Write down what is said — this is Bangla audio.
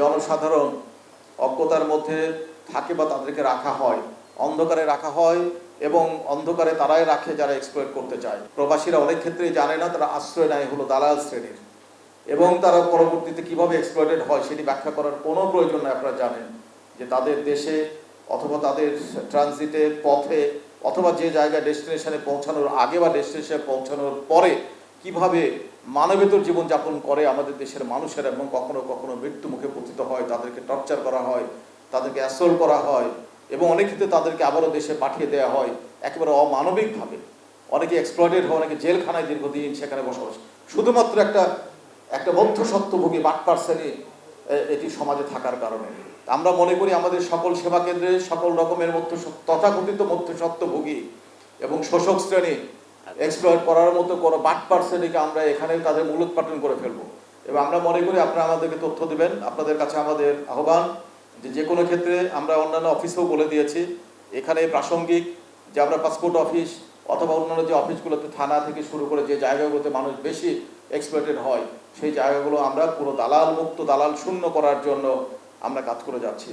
জনসাধারণ অজ্ঞতার মধ্যে থাকে বা তাদেরকে রাখা হয়, অন্ধকারে রাখা হয় এবং অন্ধকারে তারাই রাখে যারা এক্সপ্লয়েট করতে চায়। প্রবাসীরা অনেক ক্ষেত্রেই জানে না তারা আশ্রয় নেয় হলো দালাল শ্রেণির। এবং তারা পরবর্তীতে কীভাবে এক্সপ্লয়েটেড হয় সেটি ব্যাখ্যা করার কোনো প্রয়োজন নেই, আপনারা জানেন যে তাদের দেশে অথবা তাদের ট্রানজিটে পথে অথবা যে জায়গায় ডেস্টিনেশনে পৌঁছানোর আগে বা ডেস্টিনেশনে পৌঁছানোর পরে কীভাবে মানবেতর জীবনযাপন করে আমাদের দেশের মানুষেরা এবং কখনো কখনো মৃত্যু মুখে পতিত হয়, তাদেরকে টর্চার করা হয়, তাদেরকে অ্যাসোল করা হয় এবং অনেক ক্ষেত্রে তাদেরকে আবারও দেশে পাঠিয়ে দেওয়া হয় একেবারে অমানবিকভাবে। অনেকে এক্সপ্লয়েটেড হয়, অনেকে জেলখানায় দীর্ঘদিন সেখানে বসবাস। শুধুমাত্র একটা একটা মধ্যসত্ত্বভোগী বাট পার্সেনই এটি সমাজে থাকার কারণে। আমরা মনে করি আমাদের সকল সেবা কেন্দ্রে সকল রকমের মধ্য তথাকথিত মধ্যসত্ত্বভোগী এবং শোষক শ্রেণি এক্সপ্লয়েট করার মতো কোনো বাট পার্সেনিকে আমরা এখানে তাদের মূলোৎপাটন করে ফেলব। এবং আমরা মনে করি আপনারা আমাদেরকে তথ্য দেবেন, আপনাদের কাছে আমাদের আহ্বান যে যে কোনো ক্ষেত্রে আমরা অন্যান্য অফিসেও বলে দিয়েছি, এখানে প্রাসঙ্গিক যে আমরা পাসপোর্ট অফিস অথবা অন্যান্য যে অফিসগুলোতে থানা থেকে শুরু করে যে জায়গাগুলোতে মানুষ বেশি এক্সপ্লয়েটেড হয়, সেই জায়গাগুলো আমরা পুরো দালাল মুক্ত, দালাল শূন্য করার জন্য আমরা কাজ করে যাচ্ছি।